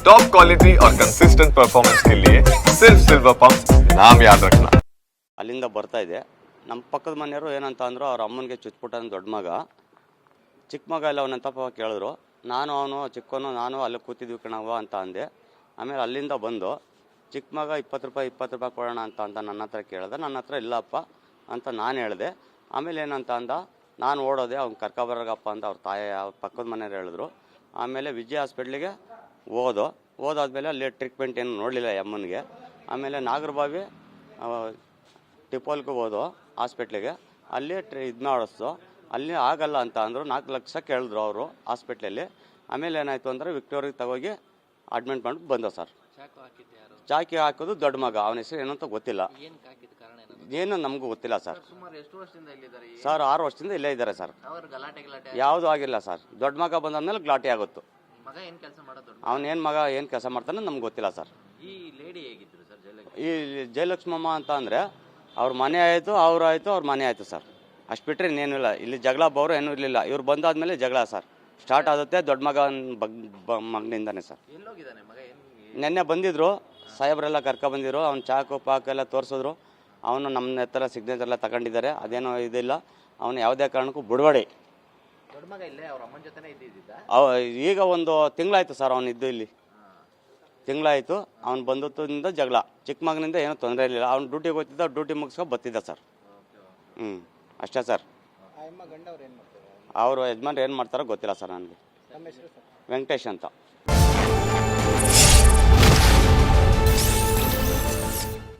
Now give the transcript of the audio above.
Top quality और consistent performance के लिए सिर्फ सिल्वर पंप नाम याद रखना ಅಲ್ಲಿಂದ ಬರ್ತಾ ಇದೆ ನಮ್ಮ ಪಕ್ಕದ ಮನೆಯವರು ಏನಂತ ಅಂದರು ಅವ್ರ ಅಮ್ಮನಿಗೆ ಚುಚ್ಬಿಟ್ಟ ದೊಡ್ಡ ಮಗ ಚಿಕ್ಕ ಮಗ ಎಲ್ಲ ಅವನಂತಪ್ಪ ಕೇಳಿದ್ರು ನಾನು ಅವನು ಚಿಕ್ಕವನು ನಾನು ಅಲ್ಲಿ ಕೂತಿದ್ವಿ ಕಣವ್ವ ಅಂತ ಅಂದೆ ಆಮೇಲೆ ಅಲ್ಲಿಂದ ಬಂದು ಚಿಕ್ಕ ಮಗ ಇಪ್ಪತ್ತು ರೂಪಾಯಿ ಇಪ್ಪತ್ತು ರೂಪಾಯಿ ಕೊಡೋಣ ಅಂತ ಅಂತ ನನ್ನ ಹತ್ರ ಕೇಳಿದೆ ನನ್ನ ಹತ್ರ ಇಲ್ಲಪ್ಪ ಅಂತ ನಾನು ಹೇಳಿದೆ ಆಮೇಲೆ ಏನಂತ ಅಂದ ನಾನು ಓಡೋದೆ ಅವ್ನು ಕರ್ಕೊಬರಗಪ್ಪ ಅಂತ ಅವ್ರ ತಾಯಿ ಅವ್ರ ಪಕ್ಕದ ಮನೆಯವ್ರು ಹೇಳಿದ್ರು ಆಮೇಲೆ ವಿಜಯ ಹಾಸ್ಪಿಟ್ಲಿಗೆ ಹೋದೋ ಓದಾದ್ಮೇಲೆ ಅಲ್ಲಿ ಟ್ರೀಟ್ಮೆಂಟ್ ಏನು ನೋಡಲಿಲ್ಲ ಅಮ್ಮನಿಗೆ ಆಮೇಲೆ ನಾಗರಬಾವಿ ಟಿಪೋಲ್ಗೆ ಹೋದೋ ಹಾಸ್ಪಿಟ್ಲಿಗೆ ಅಲ್ಲಿ ಟ್ರೀ ಇದು ಮಾಡಿಸ್ತು ಅಲ್ಲಿ ಆಗಲ್ಲ ಅಂತ ಅಂದರು ನಾಲ್ಕು ಲಕ್ಷ ಕೇಳಿದ್ರು ಅವರು ಹಾಸ್ಪಿಟ್ಲಲ್ಲಿ ಆಮೇಲೆ ಏನಾಯಿತು ಅಂದರೆ ವಿಕ್ಟೋರಿಗೆ ತಗೋಗಿ ಅಡ್ಮಿಟ್ ಮಾಡಿ ಬಂದ ಸರ್ ಚಾಕು ಹಾಕಿದ್ದು ಯಾರು? ಚಾಕಿ ಹಾಕೋದು ದೊಡ್ಡ ಮಗ. ಅವನ ಹೆಸರು ಏನಂತ ಅಂತ ಗೊತ್ತಿಲ್ಲ. ಏನಕ್ಕೆ ಹಾಕಿದ ಕಾರಣ ಏನು ಏನು ನಮಗೂ ಗೊತ್ತಿಲ್ಲ ಸರ್ ಸುಮಾರು ಎಷ್ಟು ವರ್ಷದಿಂದ ಇಲ್ಲಿದ್ದಾರೆ ಸರ್ ಆರು ವರ್ಷದಿಂದ ಇಲ್ಲೇ ಇದ್ದಾರೆ ಸರ್ ಅವ್ರ ಗಲಾಟೆ ಗಲಾಟೆ ಯಾವುದೂ ಆಗಿಲ್ಲ ಸರ್ ದೊಡ್ಡ ಮಗ ಬಂದಾದ್ಮೇಲೆ ಗ್ಲಾಟಿ ಆಗುತ್ತು. ಮಗ ಏನ್ ಕೆಲಸ ಮಾಡೋದು ದೊಡ್ಡ ಏನು ಮಗ ಏನು ಕೆಲಸ ಮಾಡ್ತಾನೆ ನಮ್ಗೆ ಗೊತ್ತಿಲ್ಲ ಸರ್. ಈ ಲೇಡಿ ಹೇಗಿದ್ರು ಸರ್ ಈ ಜಯಲಕ್ಷ್ಮಮ್ಮ ಅಂತ ಅಂದರೆ ಅವ್ರ ಮನೆ ಆಯಿತು ಅವ್ರು ಆಯಿತು ಅವ್ರ ಮನೆ ಆಯಿತು ಸರ್. ಅಷ್ಟು ಬಿಟ್ಟರೆ ಇನ್ನೇನು ಇಲ್ಲ. ಇಲ್ಲಿ ಜಗಳ ಬವರು ಏನೂ ಇರಲಿಲ್ಲ. ಇವ್ರು ಬಂದಾದ್ಮೇಲೆ ಜಗಳ ಸರ್. ಸ್ಟಾರ್ಟ್ ಆಗುತ್ತೆ ದೊಡ್ಡ ಮಗ ಬಗ್ ಮಗನಿಂದನೇ ಸರ್. ನಿನ್ನೆ ಬಂದಿದ್ರು ಸಾಹೇಬ್ರೆಲ್ಲ ಕರ್ಕ ಬಂದಿದ್ರು. ಅವ್ನು ಚಾಕು ಪಾಕು ಎಲ್ಲ ತೋರಿಸಿದ್ರು. ಅವನು ನಮ್ಮ ಹತ್ರ ಸಿಗ್ನೇಚರ್ ಎಲ್ಲ ತಗೊಂಡಿದ್ದಾರೆ. ಅದೇನೋ ಇದಿಲ್ಲ. ಅವನು ಯಾವುದೇ ಕಾರಣಕ್ಕೂ ಬಿಡಬೇಡಿ. ಅವ ಈಗ ಒಂದು ತಿಂಗಳಾಯ್ತು ಸರ್ ಅವನಿದ್ದು ಇದ್ದು ಇಲ್ಲಿ. ತಿಂಗಳಾಯಿತು ಅವ್ನು ಬಂದತ್ತಿಂದ ಜಗಳ. ಚಿಕ್ಕ ಮಗನಿಂದ ಏನೂ ತೊಂದರೆ ಇರಲಿಲ್ಲ. ಅವ್ನು ಡ್ಯೂಟಿಗೆ ಹೋಗ್ತಿದ್ದ ಡ್ಯೂಟಿ ಮುಗಿಸ್ಕೊ ಬತ್ತಿದ್ದ ಸರ್. ಹ್ಞೂ ಅಷ್ಟೇ ಸರ್. ಅವರು ಯಜಮಾನ್ರು ಏನು ಮಾಡ್ತಾರೋ ಗೊತ್ತಿಲ್ಲ ಸರ್ ನನಗೆ. ವೆಂಕಟೇಶ್ ಅಂತ.